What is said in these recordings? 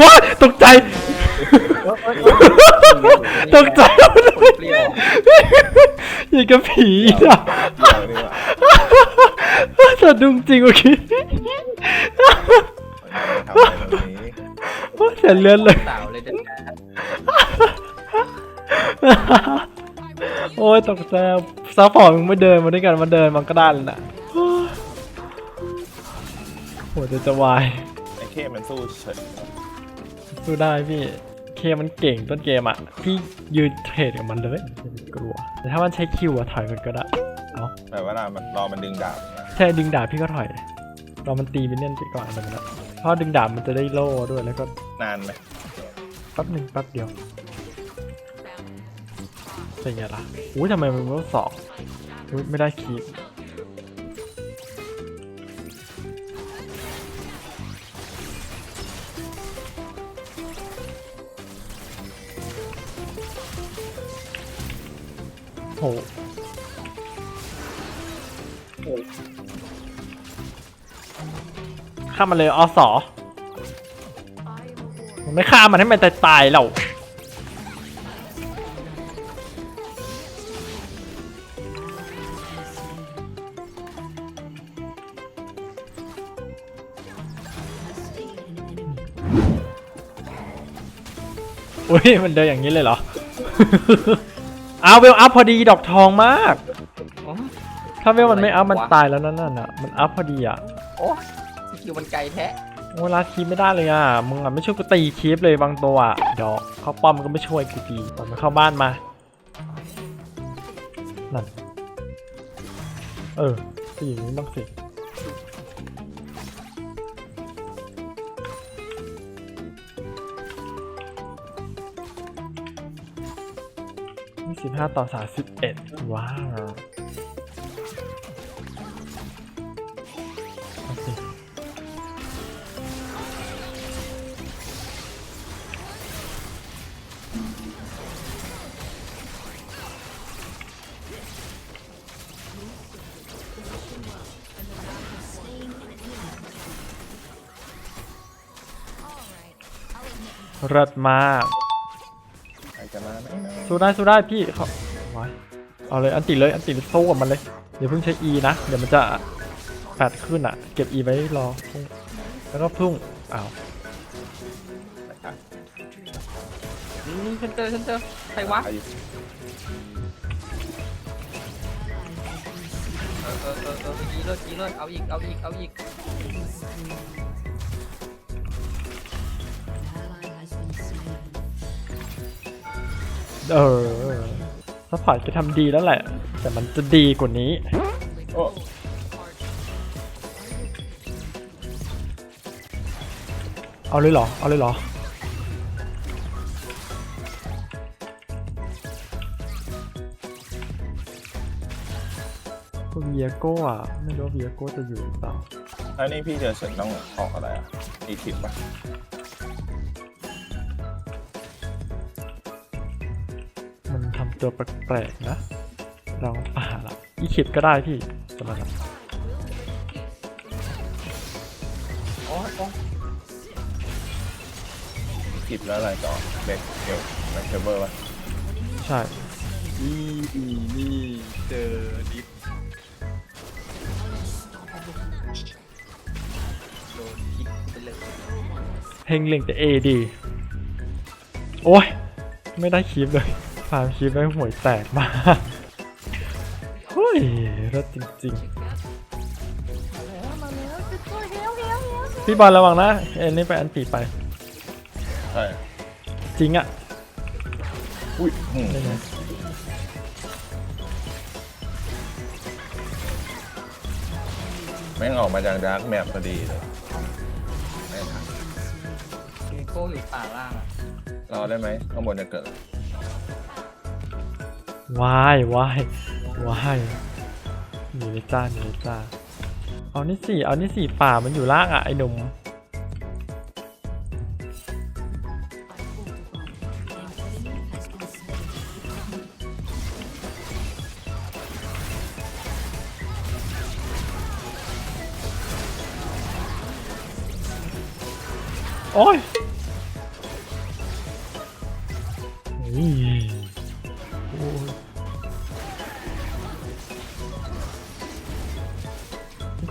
ว้ายตกใจ ตกใจเปรี้ยวอย่างกับผีอะเอาดีกว่า สะดุ้งจริงเมื่อกี้ทำอะไรแบบนี้เสียเลือดเลย สาวเลยเด็ดโอ้ยตกใจซัพพอร์ตมึงไม่เดินมาด้วยกันมาเดินมันก็ได้เลยนะโหจะจะวาย ไอ้เข้มันสู้เฉยสู้ได้พี่ เคมันเก่งต้นเกมอะ พี่ยืนเทรดกับมันเลยกลัว แต่ถ้ามันใช้คิวอะถอยมันก็ได้ เอาแบบว่ามันรอมันดึงดาบนะ ใช่ดึงดาบพี่ก็ถอยรอมันตีไปเล่นไปก่อนอะไรมันนะเพราะดึงดาบมันจะได้โล่ด้วยแล้วก็นานไหมแป๊บหนึ่งแป๊บเดียวเป็นไงล่ะอุ้ยทำไมมันต้องสองอุ๊ยไม่ได้คีบโห ข้ามมาเลยอสอมันไม่ฆ่ามันให้มันตายตายๆแล้วอุ้ยมันเดินอย่างนี้เลยเหรอ เอาเวลอัพพอดีดอกทองมาก ถ้าเวลมันไม่อัพมันตายแล้วนั่นน่ะ มันอัพพอดีอะ โอ้สกิลมันไกลแท้เวลาคีไม่ได้เลยอะ มึงอะไม่ช่วยกูตีคีบเลยบางตัวอะดอกเขาป้อมก็ไม่ช่วยกูตีปล่อยมันเข้าบ้านมา นั่น เออตีอย่างนี้บ้างสิยี่สิบห้าต่อสามสิบเอ็ดว้าว เลิศมากใครจะมาไหมนะสู้ได้สู้ได้พี่เขาไว้เอาเลยอันติเลยอันติสู้กับมันเลยเดี๋ยวเพิ่งใช้ E นะ เดี๋ยวมันจะแปดขึ้นอะ เก็บ E ไว้รอพุ่งแล้วก็พุ่งอ้าวนะครับ อืมฉันเจอฉันเจอใครวะอายุเออเออเออเออยีเลยยีเลยเอาอีกเอาอีกเอาอีก เออซัพพอร์ตก็ทำดีแล้วแหละ แต่มันจะดีกว่านี้ โอ้เอาเลยเหรอ เอาเลยเหรอ เวียโก้อะไม่รู้ว่าเวียโก้จะอยู่หรือเปล่าแล้วนี่พี่เจอเฉินต้องออกอะไรอะอีทิปป่ะมันทำตัวแปลกๆนะลองป่าละอีคิดก็ได้พี่สำหรับนั้นโอ้ยโอ้ยอีทิปแล้วอะไรต่อเด็กเดี๋ยวแมคเคเบิลป่ะใช่ นี่นี่เจอดิฟ เฮงเล็งแต่เอดีโอ้ย ไม่ได้คลิปเลยฟาร์มคลิปได้ห่วยแตกมากเฮ้ยรถจริงๆ พี่บอลระวังนะ เอ็นนี่ไปอันตีไป ใช่จริงอะอุ้ยอืมนี่ไงแม่งออกมาจากดาร์กแมปพอดีเลยไม่ทันมี โก้อยู่ป่าล่างอะรอได้ไหมข้างบนจะเกิดวายวายวายหนีเลยจ้าหนีเลยจ้าเอานี่สี่เอานี่สี่ป่ามันอยู่ล่างอะไอ้หนุ่มโอ้ย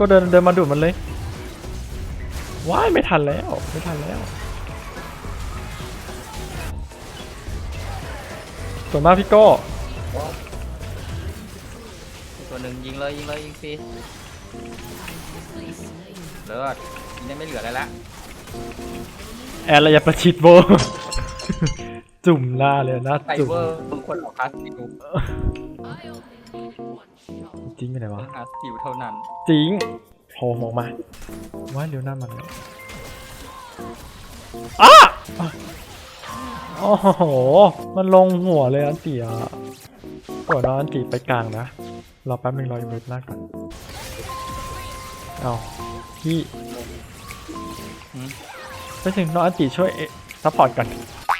ก็เดินเดินมาดูดมันเลยว้ายไม่ทันแล้วไม่ทันแล้วส่วนมากพี่โก้ตัวหนึ่งยิงเลยยิงเลยยิงฟรีเลิศยิงได้ไม่เหลืออะไรละแอนระยะประชิดโบ จุ่มหน้าเลยหน้าไซจุ่ม เวอร์บางคนออกคาสติว จริงไปไหนวะคาสติวเท่านั้น จริงโผล่ออกมาว่าเลี้ยวหน้ามันแล้วอ้าโอ้โห มันลงหัวเลยอันตีอะกดน้องอันตีไปกลางนะ รอแป๊บนึงรออยู่เว็บหน้าก่อน เอาพี่หืมไปถึงน้องอันตีช่วยเอซัพพอร์ตก่อน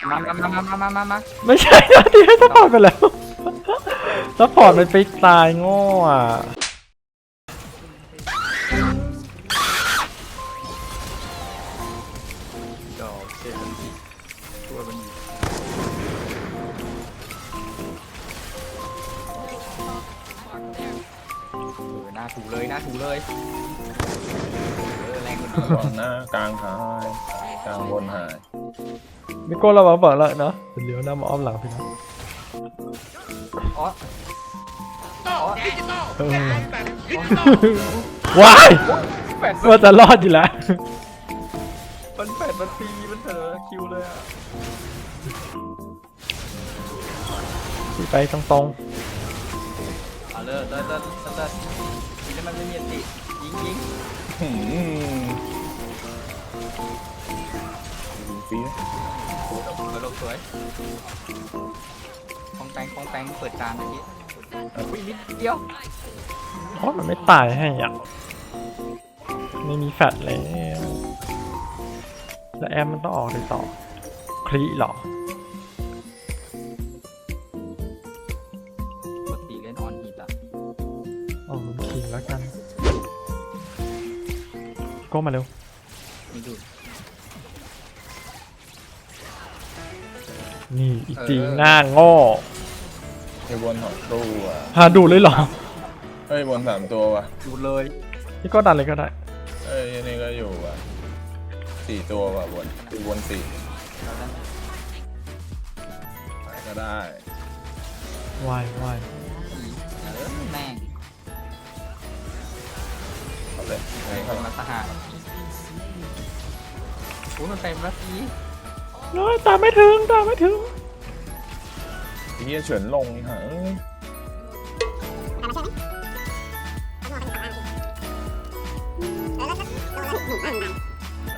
มามามามามามามาไม่ใช่น้องอันตีให้ซัพพอร์ตไปแล้ว ซัพพอร์ตมันไปตายโง่อะดอกเจมันช่วยมันอยู่เออหน้าถูเลยหน้าถูเลยเออแรงกว่านี้ระวังหน้ากลางหายกลางบนหายไม่โก้เรามาบอกแล้วเนาะเดี๋ยวหน้ามาอ้อมหลังพี่นะอ๋ออ๋อเออ ว้ายแปดว่าจะรอดอยู่แล้วมันแปดมันปีมันเถอะคิวเลยอะไปตรงเอาเลยเลิศเลิศเลิศเลิศยิงได้มันไม่มีอันติยิงยิงหืมยิงฟรีนะสวยลงสวยคองแปงคองแปงเปิดจานเมื่อกี้ อุ้ยนิดเดียวๆเพราะมันไม่ตายให้อะไม่มีแฟดแล้วแล้วแอมมันต้องออกเลยต่อ คลีเหรอปกติเล่นออนฮีตอะออกมันคิงแล้วกัน โก้มาเร็วมีดู นี่อีกจริงเออ หน้าโง่ ไอ้บนสองตัวหาดูเลยเหรอเฮ้ยบนสามตัวว่ะดูเลยพี่ก็ดันเลยก็ได้เอ้ยนี่ก็อยู่ว่ะสี่ตัวว่ะบนอยู่บนสี่เราได้ไปก็ได้วายวายเออแม่งเอาเลยไอ้คข้างนหลัมางสหายโอ้ยมันเป็นรัสซีน้อยตามไม่ถึงตามไม่ถึงไอ้ เหี้ยเฉินลงฮะเอ้ย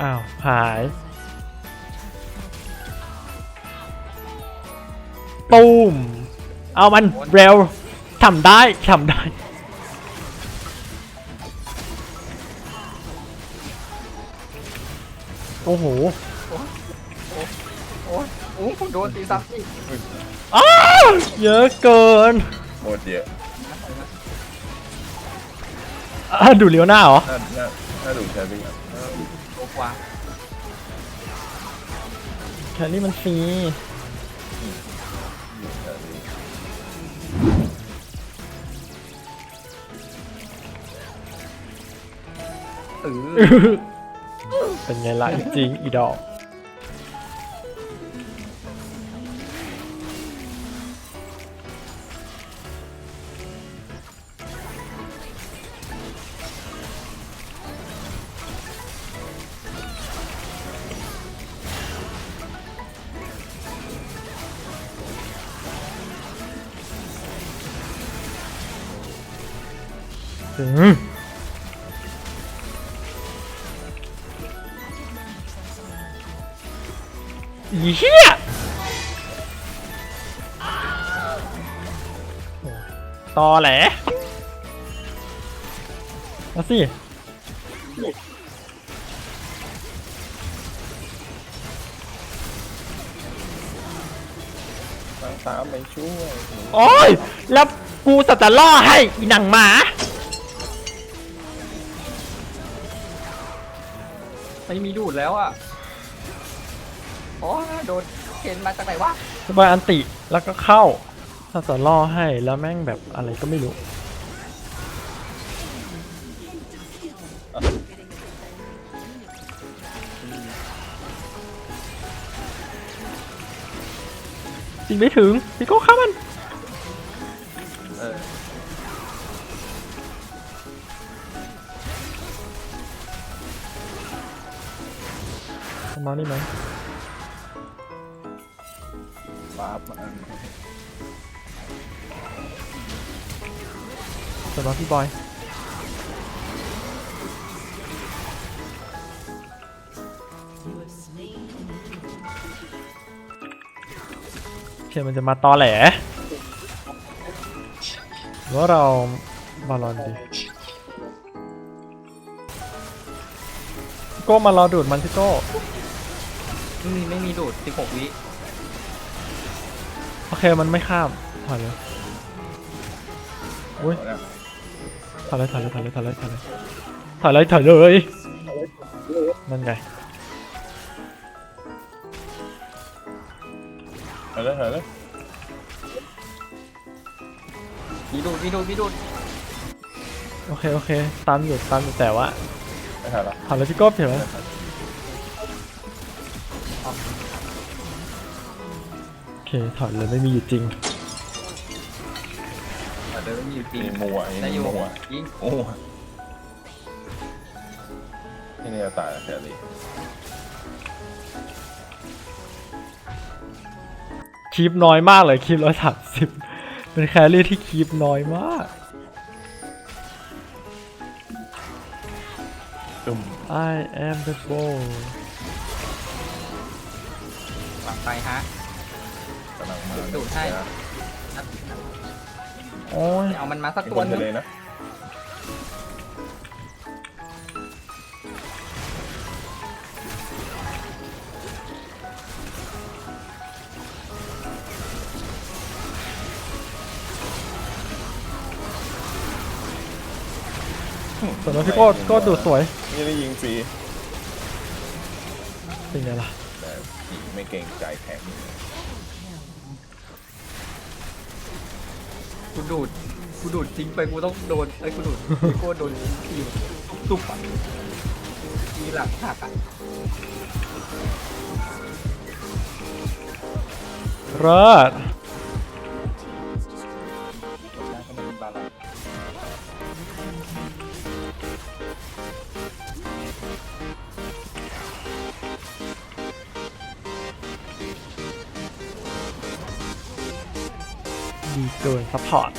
อ้าว หายตูม เอามันเร็วทำได้ทำได้ โอ้โหโอ้ยโอ้ยโดนตีซับสิอ้าวเยอะเกินหมดเยอะอะดูเลี้ยวหน้าเหรอ น่าน่าน่าดูแชร์ไปอะโอ้กว่าแคลรี่มันฟรีดูแชร์ไปเออเป็นไงล่ะจริงอีดอก เหี้ยตอแหลมาสิตามตามไปช่วย โอ้ย แล้วกูสัตว์จะล่อให้อีหนังหมา ไม่มีดูดแล้วอะโอ้โดนเข็นมาจากไหนวะสบายอันติแล้วก็เข้าสัตว์จะล่อให้แล้วแม่งแบบอะไรก็ไม่รู้จริงไม่ถึงพี่โก้ข้ามัน มานี่ไหมป๊าบมาสำหรับพี่บอยเพียมันจะมาตอแหลว่าเราบอลอนดีโก้มารอดูดมันพี่โก้ ไม่มีไม่มีดูด 16 วิโอเคมันไม่ข้ามถอยเลยอุ้ยเอาแล้วถอยเลยถอยเลยถอยเลยถอยเลยถอยเลยถอยเลยถอยเลยนั่นไงเอาเลยเอาเลยมีดูดมีดูดมีดูดโอเคโอเคตามอยู่ตามอยู่แต่ว่าไม่ทันละถอยเลยพี่โก้เห็นไหม ถอยเลยไม่มีอยู่จริงแต่เดินไม่มีอยู่จริงมีมัวได้อมียู่มัวยิงมัวที่นี่จะตายแล้วแคลรี่คีบน้อยมากเลยคีบร้อยสามสิบเป็นแครี่ที่คีบน้อยมากตึม I am the bull วางไปฮะกำลังมา ดูดให้นะโอ้ยเอามันมาสักมีตัควหนนึจะงเลยนะส่วนแล้วพี่โก้ก็ดูดสวย นี่ได้ยิงฟรีเป็นไงล่ะแต่ยิงไม่เก่งใจแข็ง กูดูดกูดูดทิ้งไปกูต้องโดนไอ้ยกูดูดพี่โก้โดนทีมตุ๊บอะมีหลังหักอะรอด ดีเกินซัพพอร์ต